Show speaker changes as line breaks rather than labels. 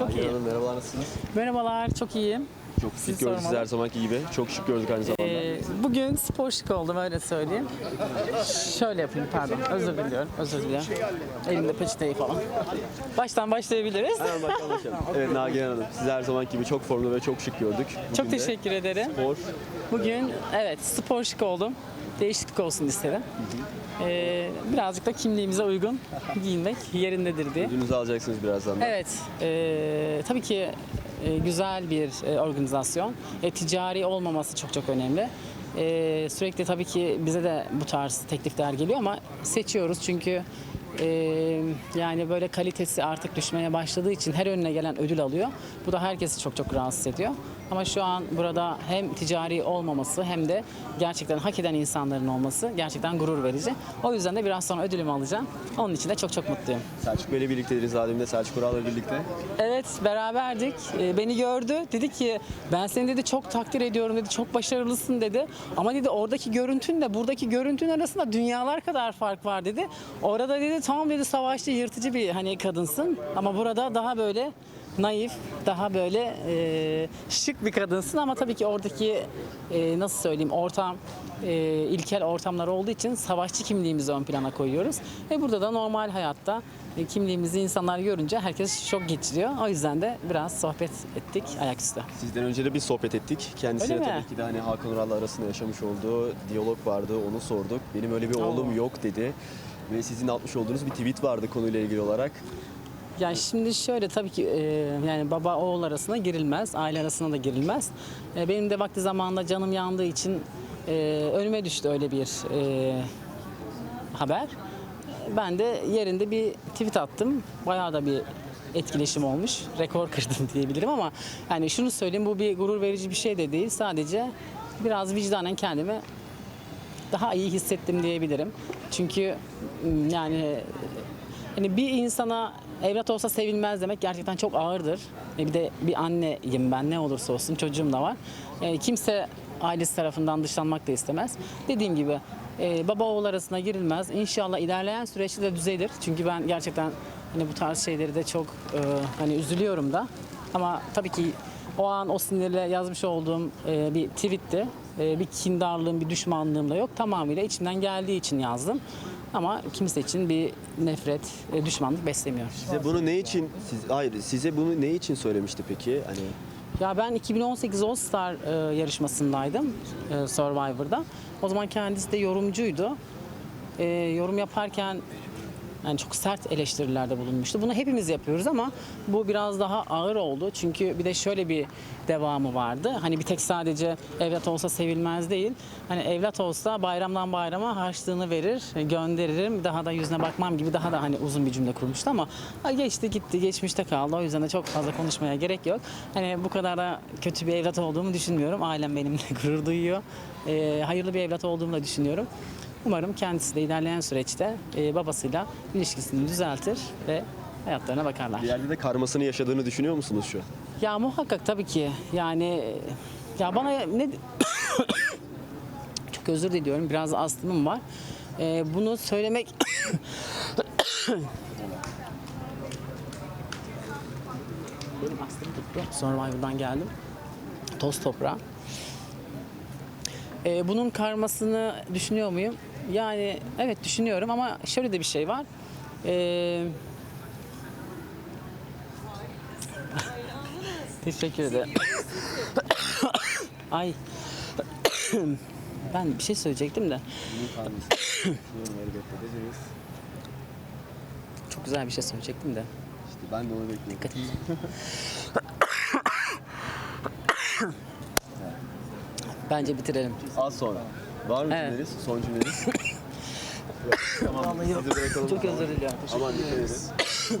Çok iyi.
Merhabalar nasılsınız?
Merhabalar, çok iyiyim.
Çok
Sizi
şık gördük sizi her zamanki gibi. Çok şık gördük aynı zamanda.
Ee, bugün spor şık oldum öyle söyleyeyim. Şöyle yapayım pardon. Özür diliyorum. Özür diliyorum. Elimde peçeteyi falan. Baştan başlayabiliriz.
Hemen bakalım. Evet Nagihan Hanım sizi her zamanki gibi çok formlu ve çok şık gördük. Bugün
Çok
de
teşekkür ederim.
Spor.
Bugün evet spor şık oldum. Değişiklik olsun istedim. Ee, birazcık da kimliğimize uygun giyinmek yerindedir diye.
Ödülünüzü alacaksınız birazdan da.
Evet, e, tabii ki e, güzel bir e, organizasyon. E, ticari olmaması çok çok önemli. E, sürekli tabii ki bize de bu tarz teklifler geliyor ama seçiyoruz çünkü e, yani böyle kalitesi artık düşmeye başladığı için her önüne gelen ödül alıyor. Bu da herkesi çok çok rahatsız ediyor. Ama şu an burada hem ticari olmaması hem de gerçekten hak eden insanların olması gerçekten gurur verici. O yüzden de biraz sonra ödülümü alacağım. Onun için de çok çok mutluyum.
Selçuk Bey'le birlikteydiniz Adem'de Selçuk Ural'la birlikte.
Evet beraberdik. Beni gördü. Dedi ki ben seni dedi çok takdir ediyorum dedi. Çok başarılısın dedi. Ama dedi oradaki görüntünle buradaki görüntün arasında dünyalar kadar fark var dedi. Orada dedi tam dedi savaşçı yırtıcı bir hani kadınsın. Ama burada daha böyle naif, daha böyle e, şık bir kadınsın ama tabii ki oradaki e, nasıl söyleyeyim ortam e, ilkel ortamlar olduğu için savaşçı kimliğimizi ön plana koyuyoruz. Ve burada da normal hayatta e, kimliğimizi insanlar görünce herkes şok geçiriyor. O yüzden de biraz sohbet ettik ayaküstü.
Sizden önce de bir sohbet ettik. Kendisiyle
Öyle mi?
tabii ki de hani Hakan Ural'la arasında yaşamış olduğu diyalog vardı. Onu sorduk. Benim öyle bir oğlum
Oo.
yok dedi. Ve sizin atmış olduğunuz bir tweet vardı konuyla ilgili olarak.
Yani şimdi şöyle tabii ki e, yani baba oğul arasına girilmez, aile arasına da girilmez. E, benim de vakti zamanında canım yandığı için e, önüme düştü öyle bir e, haber. Ben de yerinde bir tweet attım. Bayağı da bir etkileşim olmuş. Rekor kırdım diyebilirim ama yani şunu söyleyeyim bu bir gurur verici bir şey de değil. Sadece biraz vicdanen kendimi daha iyi hissettim diyebilirim. Çünkü yani hani bir insana evlat olsa sevilmez demek gerçekten çok ağırdır. E bir de bir anneyim ben ne olursa olsun çocuğum da var. E, kimse ailesi tarafından dışlanmak da istemez. Dediğim gibi e, baba oğul arasına girilmez. İnşallah ilerleyen süreçte de düzelir. Çünkü ben gerçekten hani bu tarz şeyleri de çok e, hani üzülüyorum da. Ama tabii ki o an o sinirle yazmış olduğum e, bir tweetti. E, bir kindarlığım, bir düşmanlığım da yok. Tamamıyla içimden geldiği için yazdım. Ama kimse için bir nefret, e, düşmanlık beslemiyorum.
Size bunu ne için siz hayır size bunu ne için söylemişti peki? Hani
Ya ben 2018 All Star e, yarışmasındaydım e, Survivor'da. O zaman kendisi de yorumcuydu. E, yorum yaparken yani çok sert eleştirilerde bulunmuştu. Bunu hepimiz yapıyoruz ama bu biraz daha ağır oldu. Çünkü bir de şöyle bir devamı vardı. Hani bir tek sadece evlat olsa sevilmez değil. Hani evlat olsa bayramdan bayrama harçlığını verir, gönderirim. Daha da yüzüne bakmam gibi daha da hani uzun bir cümle kurmuştu ama geçti gitti, geçmişte kaldı. O yüzden de çok fazla konuşmaya gerek yok. Hani bu kadar da kötü bir evlat olduğumu düşünmüyorum. Ailem benimle gurur duyuyor. Ee, hayırlı bir evlat olduğumu da düşünüyorum. Umarım kendisi de ilerleyen süreçte e, babasıyla ilişkisini düzeltir ve hayatlarına bakarlar.
bir yerde de karmasını yaşadığını düşünüyor musunuz şu an?
Ya muhakkak tabii ki yani ya bana ne çok özür diliyorum biraz astımım var. E, bunu söylemek benim astım tuttu. Survivor'dan geldim. Toz toprağı. E, bunun karmasını düşünüyor muyum? Yani evet düşünüyorum ama şöyle de bir şey var. E, Teşekkür ederim. Ay. ben bir şey söyleyecektim de. Çok güzel bir şey söyleyecektim de.
İşte ben de onu bekliyorum.
Dikkatim. Bence bitirelim.
Az sonra. Var mı
Evet.
cümleniz? Son cümleniz? tamam.
Vallahi yok.
Sizi bırakalım.
Çok özür diliyorum.
Aman dikkat edin.